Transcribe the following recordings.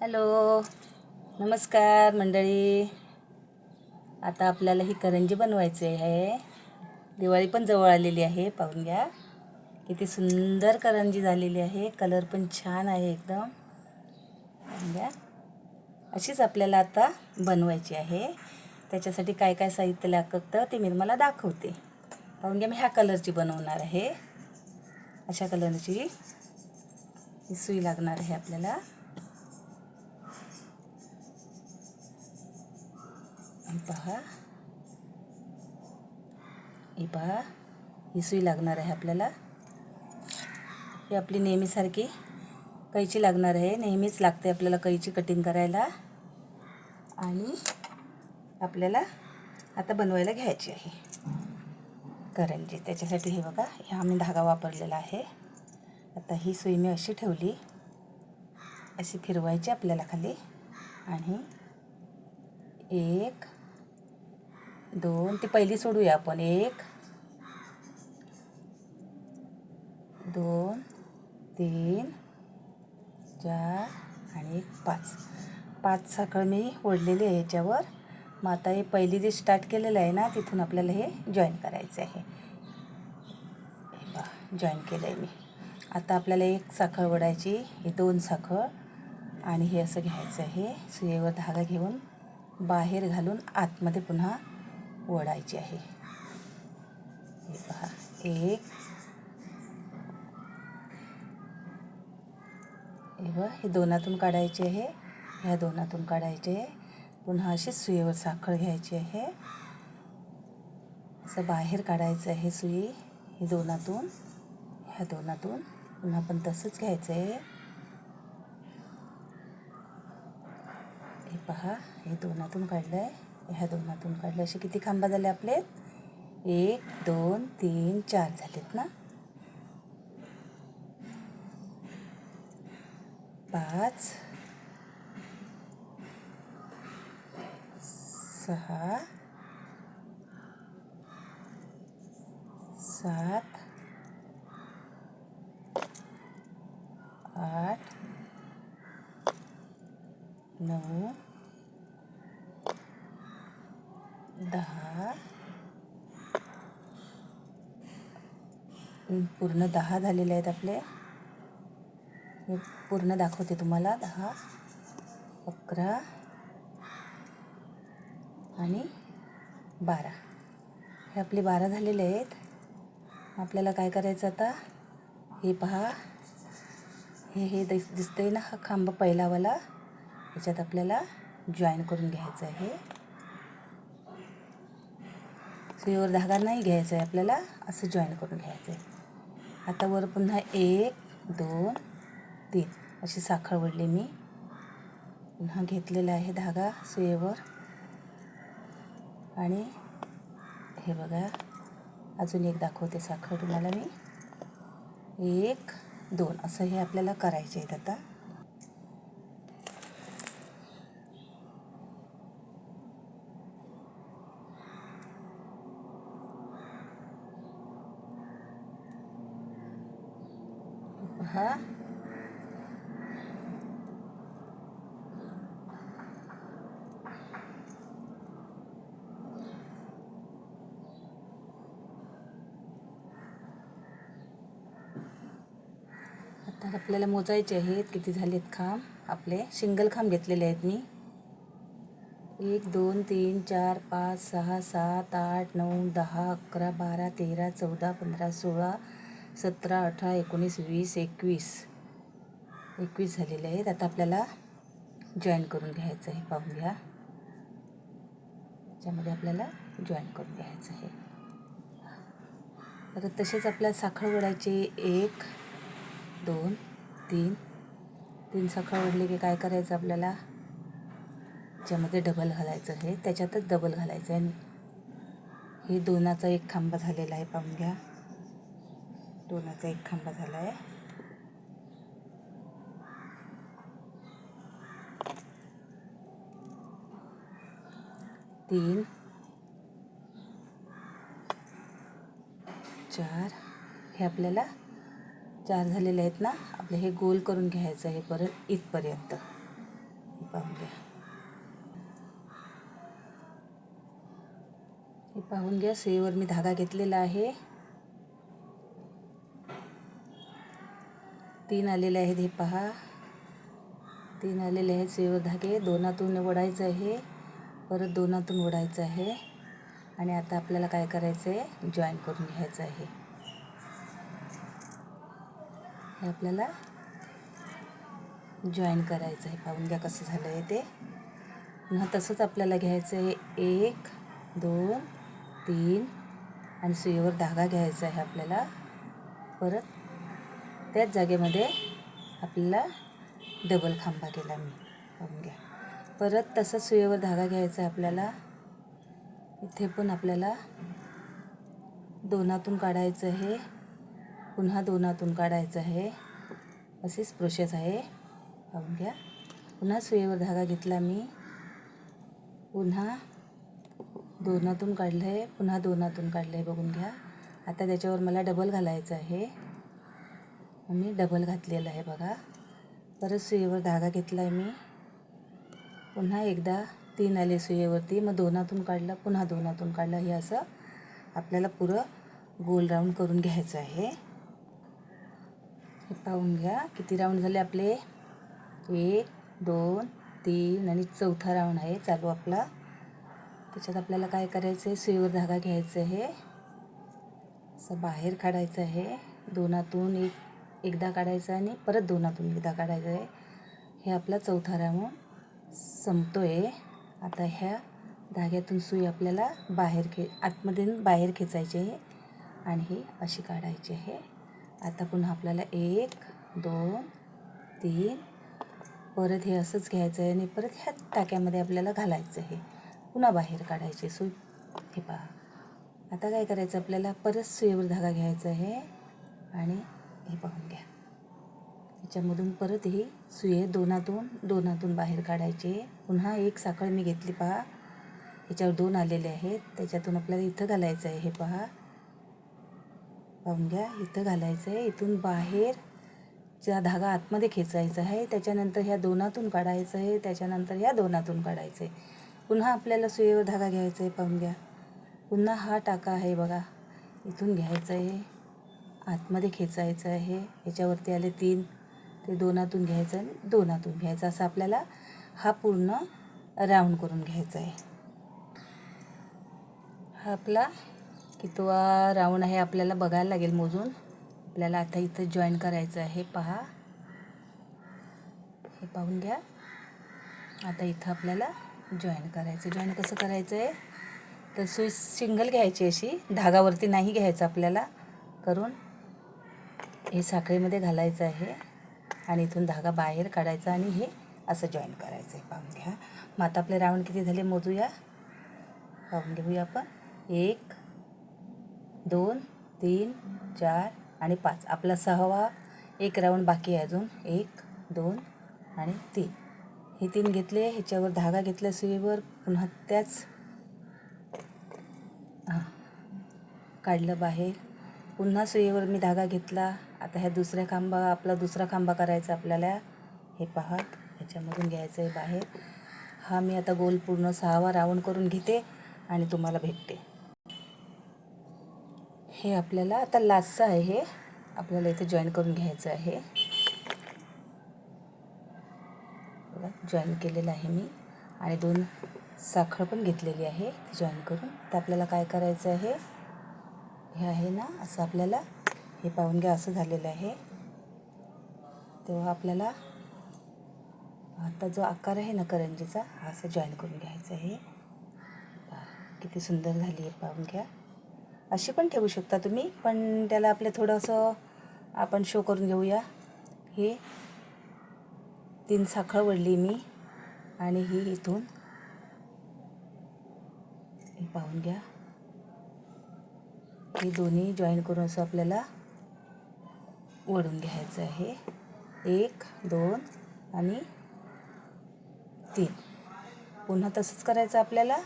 Hello नमस्कार मंडळी. आता आपल्याला ही करंजी बनवायची आहे. दिवाळी पण जवळ आलेली आहे पाहून घ्या. किती सुंदर करंजी झालेली आहे. कलर पण छान आहे एकदम. पाहून घ्या. अशीच आपल्याला आता बनवायची आहे. त्याच्यासाठी काय काय साहित्य लागतं ते मी तुम्हाला दाखवते. पाहून घ्या मी ह्या कलरची बनवणार आहे. अशा कलरची ही सुई लागणार आहे आपल्याला. पहा ही पहा ही सुई लागणार आहे आपल्याला. ही आपली नेहमीसारखी कैची लागणार आहे. नेहमीच लागते आपल्याला कैची कटिंग करायला. आणि आपल्याला आता बनवायला घ्यायची आहे. करंजी त्याच्यासाठी हे बघा ह्या मी धागा वापरलेला आहे. आता ही सुई मी अशी ठेवली. अशी फिरवायची आपल्याला खाली. आणि एक दोन ती पहिली सोडूया आपण. एक दोन तीन चार आणि एक पाच. पाच साखळ मी ओढलेली आहे याच्यावर. मग आता हे पहिली जे स्टार्ट केलेलं आहे ना तिथून आपल्याला हे जॉईन करायचं आहे. हे जॉईन केलं आहे मी. आता आपल्याला एक साखळ ओढायची हे दोन साखळ आणि हे असं घ्यायचं आहे. सुयेवर धागा घेऊन बाहेर घालून आतमध्ये पुन्हा ओढायची आहे. हे पहा. एक. हे हे दोनातून काढायचे आहे. ह्या दोनातून काढायचे आहे. पुन्हा अशी सुईवर साखर घ्यायची आहे. असं बाहेर काढायचं आहे सुई हे दोनातून. ह्या दोनातून. पुन्हा पण तसंच घ्यायचं आहे. हे पहा हे दोनातून काढलं आहे ह्या दोनातून काढले. असे किती खांबा झाले आपले? एक दोन तीन चार झालेत ना? पाच सहा सात आठ नऊ दहा. पूर्ण दहा झालेले आहेत आपले. हे पूर्ण दाखवते तुम्हाला. दहा अकरा आणि बारा. हे आपले बारा झालेले आहेत. आपल्याला काय करायचं आता? हे पहा. हे हे दिस दिसतंय ना हा खांब पहिलावाला? याच्यात आपल्याला जॉईन करून घ्यायचं आहे. सुईवर धागा नाही घ्यायचा आहे आपल्याला असं जॉईन करून घ्यायचं आहे आता वर पुन्हा एक दोन तीन. अशी साखळ वडली मी. पुन्हा घेतलेला आहे धागा सुयेवर आणि हे बघा अजून एक दाखवते साखळ तुम्हाला मी. एक दोन. असं हे आपल्याला करायचे आहेत आता पहा आता आपल्याला मोजायचे आहेत. किती झालेत खांब? आपले सिंगल खांब घेतलेले आहेत मी. एक दोन तीन चार पाच सहा सात आठ नऊ दहा अकरा बारा तेरा चौदा पंधरा सोळा सतरा अठरा एकोणीस वीस एकवीस. एकवीस झालेले आहेत. आता आपल्याला जॉईन करून घ्यायचं आहे. पाहून घ्या. त्याच्यामध्ये आपल्याला जॉईन करून घ्यायचं आहे. तर तसेच आपल्याला साखर ओढायची एक दोन तीन. तीन साखर ओढले की काय करायचं आपल्याला? ज्यामध्ये डबल घालायचं आहे त्याच्यातच डबल घालायचं आहे. हे दोनाचा एक खांबा झालेला आहे पाहून घ्या. दोनाचा एक खांबा झाला आहे. तीन. चार. हे आपल्याला चार झालेले आहेत ना आपले हे गोल करून घ्यायचं आहे परत इथपर्यंत. पाहून घ्या. हे पाहून घ्या सुईवर मी धागा घेतलेला आहे. तीन आलेले आहेत हे पहा. तीन आलेले आहेत सुईवर धागे. दोनातून ओढायचं आहे. परत दोनातून ओढायचं आहे. आणि आता आपल्याला काय करायचं आहे जॉईन करून घ्यायचं आहे. आपल्याला जॉईन करायचं आहे पाहून घ्या कसं झालं आहे ते. पुन्हा तसंच आपल्याला घ्यायचं आहे एक दोन तीन आणि सुईवर धागा घ्यायचा आहे आपल्याला. परत त्याच जागेमध्ये आपल्याला डबल खांबा केला मी. पाहून घ्या. परत तसंच सुईवर धागा घ्यायचा आहे आपल्याला. इथे पण आपल्याला दोनातून काढायचं आहे. पुन्हा दोनातून काढायचं आहे. अशीच प्रोसेस आहे. पाहून घ्या. पुन्हा सुईवर धागा घेतला मी. पुन्हा दोनातून काढलं आहे पुन्हा दोनातून काढलं आहे बघून घ्या. आता त्याच्यावर मला डबल घालायचं आहे. मी डबल घातलेलं आहे बघा. परत सुईवर धागा घेतला आहे मी. पुन्हा एकदा तीन आले सुईवरती. मग दोनातून काढलं. पुन्हा दोनातून काढलं. हे असं आपल्याला पुरं गोल राऊंड करून घ्यायचं आहे. हे पाहून घ्या. किती राऊंड झाले आपले? एक दोन तीन आणि चौथा राऊंड आहे चालू आपला. त्याच्यात आपल्याला काय करायचं आहे सुईवर धागा घ्यायचं आहे. असं बाहेर काढायचं आहे. दोनातून एक एकदा काढायचं आणि परत दोनातून एकदा काढायचं आहे. हे आपला चौथा राऊंड संपतो आहे आता ह्या धाग्यातून सुई आपल्याला बाहेर खे आतमधून बाहेर खेचायची आहे आणि ही अशी काढायची आहे. आता पुन्हा आपल्याला एक दोन तीन. परत हे असंच घ्यायचं आहे आणि परत ह्या टाक्यामध्ये आपल्याला घालायचं आहे. पुन्हा बाहेर काढायचे सुई हे पहा. आता काय करायचं आपल्याला? परत सुईवर धागा घ्यायचा आहे आणि हे पाहून घ्या. ह्याच्यामधून परत ही सुये दोनातून दोनातून बाहेर काढायचे. पुन्हा एक साखळ मी घेतली पहा. ह्याच्यावर दोन आलेले आहेत. त्याच्यातून आपल्याला इथं घालायचं आहे. हे पहा. पाहून घ्या इथं घालायचं आहे इथून बाहेर चा धागा आतमध्ये खेचायचा आहे त्याच्यानंतर ह्या दोनातून काढायचं आहे त्याच्यानंतर ह्या दोनातून काढायचं आहे पुन्हा आपल्याला सुईवर धागा घ्यायचा आहे पाहून घ्या पुन्हा हा टाका आहे बघा. इथून घ्यायचं आहे आतमध्ये खेचायचं आहे. याच्यावरती आले तीन. ते दोनातून घ्यायचं आणि दोनातून घ्यायचं. असं आपल्याला हा पूर्ण राऊंड करून घ्यायचा आहे हा आपला कितवा राऊंड आहे आपल्याला बघायला लागेल मोजून. आपल्याला आता इथं जॉईन करायचं आहे पहा. हे पाहून घ्या. आता इथं आपल्याला जॉईन करायचं. जॉईन कसं करायचं आहे तर सुई सिंगल घ्यायची अशी. धागावरती नाही घ्यायचं आपल्याला करून. हे साखळीमध्ये घालायचं आहे. आणि इथून धागा बाहेर काढायचा आणि हे असं जॉईन करायचं आहे पाहून घ्या. मग आता आपले राऊंड किती झाले मोजूया? पाहून घेऊया आपण. एक दोन तीन चार आणि पाच. आपला सहावा एक राऊंड बाकी आहे अजून. एक दोन आणि तीन. हे तीन घेतले ह्याच्यावर धागा घेतला सुईवर. पुन्हा त्याच हां काढलं बाहेर. पुन्हा सुईवर मी धागा घेतला. आता ह्या दुसऱ्या खांबा आपला दुसरा खांबा करायचा आपल्याला. हे पहा ह्याच्यामधून घ्यायचं आहे बाहेर. हा मी आता गोल पूर्ण सहावा राऊंड करून घेते आणि तुम्हाला भेटते. हे आपल्याला आता लास्टचं आहे. हे आपल्याला इथे जॉईन करून घ्यायचं आहे. जॉईन केलेलं आहे मी. आणि दोन साखर पण घेतलेली आहे. ती जॉईन करून. तर आपल्याला काय करायचं आहे? हे आहे ना असं आपल्याला हे पाहून घ्या असं झालेलं आहे. तेव्हा आपल्याला आता जो आकार आहे ना करंजीचा हा असं जॉईन करून घ्यायचा आहे. किती सुंदर झाली आहे पाहून घ्या. अशी पण ठेवू शकता तुम्ही पण त्याला आपलं थोडंसं आपण शो करून घेऊया. हे तीन साखळ वळली मी आणि ही इथून हे पाहून घ्या. हे दोन्ही जॉईन करून असं आपल्याला वळून घ्यायचं आहे. एक दोन आणि तीन. पुन्हा तसंच करायचं आपल्याला.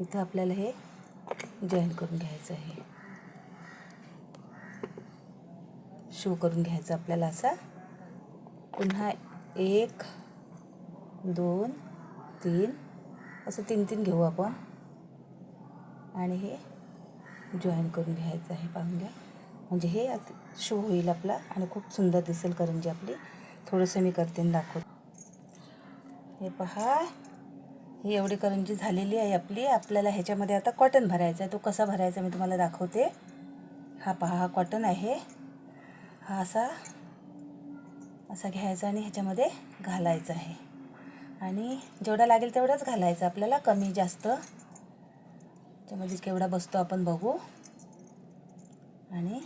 इथं आपल्याला हे जॉईन करून घ्यायचं आहे. शो करून घ्यायचं आपल्याला असा. पुन्हा एक दोन तीन असं तीन तीन घेऊ आपण. आणि हे जॉईन करून घ्यायचं आहे पाहून घ्या. म्हणजे हे शो होईल आपला आणि खूप सुंदर दिसेल करंजी आपली. थोडंसं मी करते आणि दाखवते. हे पहा. ही एवढी करंजी झालेली आहे आपली. आपल्याला ह्याच्यामध्ये आता कॉटन भरायचा आहे. तो कसा भरायचा मी तुम्हाला दाखवते. हा पहा हा कॉटन आहे. हा असा असा घ्यायचा आणि ह्याच्यामध्ये घालायचा आहे. आणि जेवढा लागेल तेवढाच घालायचा आपल्याला कमी जास्त. त्याच्यामध्ये केवढा बसतो आपण बघू. आणि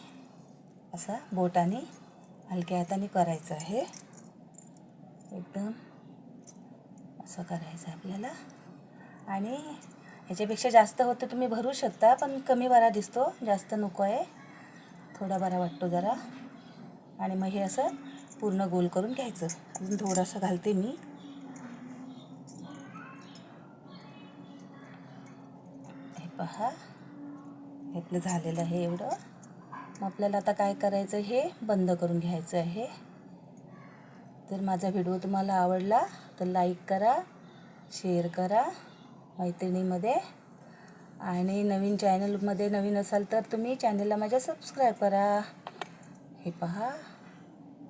असा बोटाने हलक्या हाताने करायचं आहे. एकदम. असं करायचं आपल्याला. आणि ह्याच्यापेक्षा जास्त होतं तुम्ही भरू शकता पण कमी बरा दिसतो. जास्त नको आहे. थोडा बरा वाटतो जरा. आणि मग हे असं पूर्ण गोल करून घ्यायचं. अजून थोडंसं घालते मी. हे पहा. हे आपलं झालेलं आहे एवढं. मग आपल्याला आता काय करायचं हे बंद करून घ्यायचं आहे. जर माझा व्हिडिओ तुम्हाला आवडला तर लाईक करा शेअर करा मैत्रिणीमध्ये. आणि नवीन चॅनलमध्ये नवीन असाल तर तुम्ही चॅनलला माझ्या सबस्क्राईब करा. हे पहा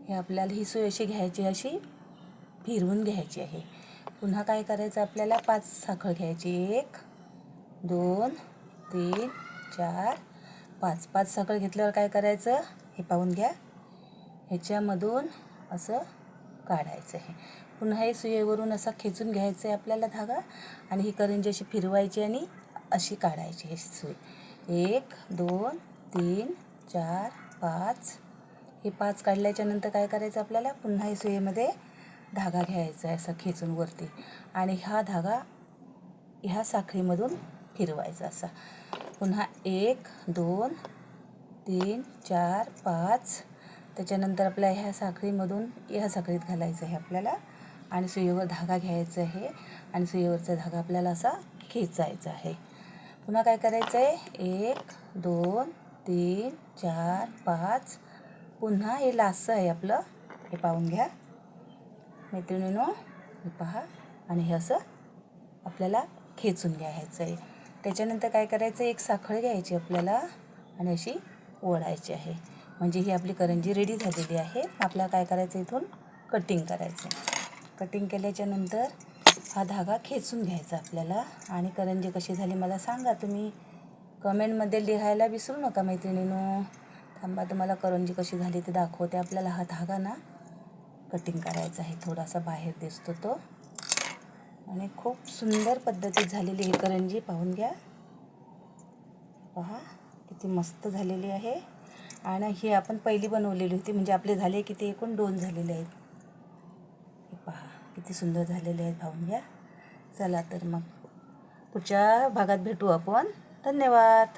हे आपल्याला ही सोय अशी घ्यायची अशी फिरवून घ्यायची आहे. पुन्हा काय करायचं आपल्याला? पाच साखळ घ्यायची. एक दोन तीन चार. पाच पाच साखळ घेतल्यावर काय करायचं? हे पाहून घ्या. ह्याच्यामधून असं काढायचं आहे. पुन्हा हे सुयेवरून असा खेचून घ्यायचं आहे आपल्याला धागा आणि ही करंजी अशी फिरवायची आणि अशी काढायची ही सुई. एक दोन तीन चार पाच. हे पाच काढल्याच्या नंतर काय करायचं आपल्याला? पुन्हा हे सुईमध्ये धागा घ्यायचा आहे असा खेचून वरती. आणि हा धागा ह्या साखळीमधून फिरवायचा असा. पुन्हा एक दोन तीन चार पाच. त्याच्यानंतर आपल्या ह्या साखळीमधून ह्या साखळीत घालायचं आहे आपल्याला. आणि सुईवर धागा घ्यायचा आहे आणि सुईवरचा धागा आपल्याला असा खेचायचा आहे. पुन्हा काय करायचं आहे एक दोन तीन चार पाच. पुन्हा हे लासं आहे आपलं. हे पाहून घ्या. मैत्रिणीनो हे पहा. आणि हे असं आपल्याला खेचून घ्यायचं आहे. त्याच्यानंतर काय करायचं? एक साखळ घ्यायची आपल्याला आणि अशी ओढायची आहे. म्हणजे ही आपली करंजी रेडी झालेली आहे. आपल्याला काय करायचं इथून? कटिंग करायचं कटिंग केल्याच्यानंतर हा धागा खेचून घ्यायचा आपल्याला. आणि करंजी कशी झाली मला सांगा तुम्ही. कमेंटमध्ये लिहायला विसरू नका मैत्रिणीनो. थांबा तुम्हाला करंजी कशी झाली ते दाखवते आपल्याला. हा धागा ना कटिंग करायचा आहे. थोडासा बाहेर दिसतो तो. आणि खूप सुंदर पद्धतीत झालेली ही करंजी. पाहून घ्या. पहा किती मस्त झालेली आहे. आणि ही आपण पहिली बनवलेली होती. म्हणजे आपले झाले किती एकूण दोन झालेले आहेत. पहा किती सुंदर झालेले आहेत पाहून घ्या चला तर मग पुढच्या भागात भेटू आपण. धन्यवाद.